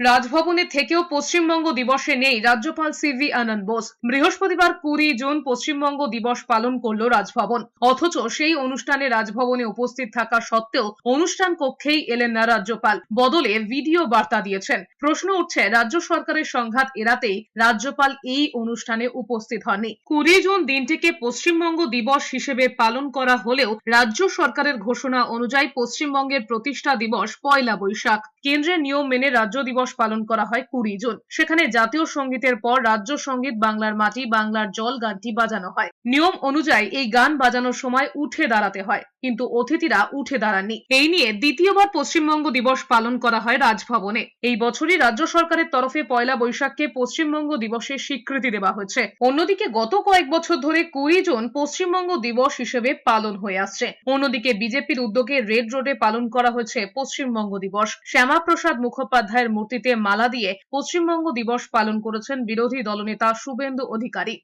রাজভবনে থেকেও পশ্চিমবঙ্গ দিবসে নেই। রাজ্যপাল সিভি আনন্দ বোস। বৃহস্পতিবার কুড়ি জুন পশ্চিমবঙ্গ দিবস পালন করল রাজভবন। অথচ সেই অনুষ্ঠানে রাজভবনে উপস্থিত থাকা সত্ত্বেও অনুষ্ঠান কক্ষেই এলেন না রাজ্যপাল। বদলে ভিডিও বার্তা দিয়েছেন। প্রশ্ন উঠছে, রাজ্য সরকারের সংঘাত এড়াতেই রাজ্যপাল এই অনুষ্ঠানে উপস্থিত হননি। কুড়ি জুন দিনটিকে পশ্চিমবঙ্গ দিবস হিসেবে পালন করা হলেও রাজ্য সরকারের ঘোষণা অনুযায়ী পশ্চিমবঙ্গের প্রতিষ্ঠা দিবস পয়লা বৈশাখ। কেন্দ্রের নিয়ম মেনে রাজ্য দিবস পালন করা হয় কুড়ি জুন। সেখানে জাতীয় সঙ্গীতের পর রাজ্য সংগীত বাংলার মাটি, বাংলার জল গানটি বাজানো হয়। নিয়ম অনুযায়ী এই গান বাজানোর সময় উঠে দাঁড়াতে হয়, কিন্তু অতিথিরা উঠে দাঁড়াননি। এই নিয়ে দ্বিতীয়বার পশ্চিমবঙ্গ দিবস পালন করা হয় রাজভবনে। এই বছরই রাজ্য সরকারের তরফে পয়লা বৈশাখকে পশ্চিমবঙ্গ দিবসের স্বীকৃতি দেওয়া হয়েছে। অন্যদিকে গত কয়েক বছর ধরে কুড়ি জুন পশ্চিমবঙ্গ দিবস হিসেবে পালন হয়ে আসছে। অন্যদিকে বিজেপির উদ্যোগে রেড রোডে পালন করা হয়েছে পশ্চিমবঙ্গ দিবস। শ্যামাপ্রসাদ মুখোপাধ্যায়ের মূর্তিতে মালা দিয়ে পশ্চিমবঙ্গ দিবস পালন করেছেন বিরোধী দলনেতা শুভেন্দু অধিকারী।